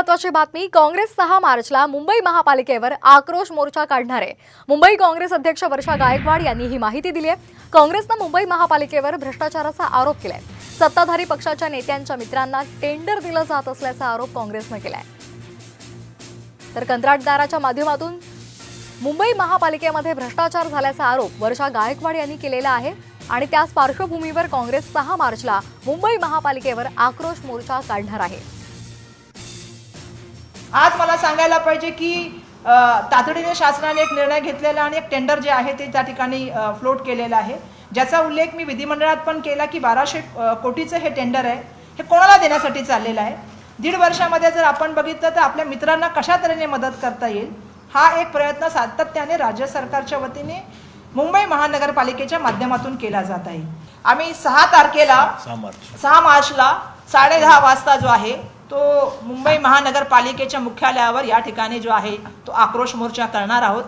महत्वाची बातमी काँग्रेस सहा मार्चला मुंबई महापालिकेवर आक्रोश मोर्चा काढणार. आहे मुंबई काँग्रेस अध्यक्ष वर्षा गायकवाड यांनी ही माहिती दिली आहे काँग्रेसनं मुंबई महापालिकेवर भ्रष्टाचाराचा आरोप केलाय. सत्ताधारी पक्षाच्या नेत्यांच्या मित्रांना टेंडर दिलं जात असल्याचा आरोप काँग्रेसनं केलाय. तर कंत्राटदाराच्या माध्यमातून मुंबई महापालिकेमध्ये भ्रष्टाचार झाल्याचा आरोप वर्षा गायकवाड यांनी केलेला आहे आणि त्याच पार्श्वभूमीवर काँग्रेस सहा मार्चला मुंबई महापालिकेवर आक्रोश मोर्चा काढणार आहे. आज मला सांगायला पाहिजे की तातडीने शासनाने एक निर्णय घेतलेला आणि एक टेंडर जे आहे ते त्या ठिकाणी फ्लोट केलेलं आहे. ज्याचा उल्लेख मी विधिमंडळात पण केला की बाराशे कोटीचं हे टेंडर आहे हे कोणाला देण्यासाठी चाललेलं आहे? दीड वर्षामध्ये जर आपण बघितलं तर आपल्या मित्रांना कशा तऱ्हेने मदत करता येईल? हा एक प्रयत्न सातत्याने राज्य सरकारच्या वतीने मुंबई महानगरपालिकेच्या माध्यमातून केला जात आहे. आम्ही सहा तारखेला सहा मार्च. सहा मार्चला साडेदहा वाजता जो आहे तो मुंबई महानगरपालिकेच्या मुख्यालयावर या ठिकाणी जो आहे तो आक्रोश मोर्चा करणार आहोत.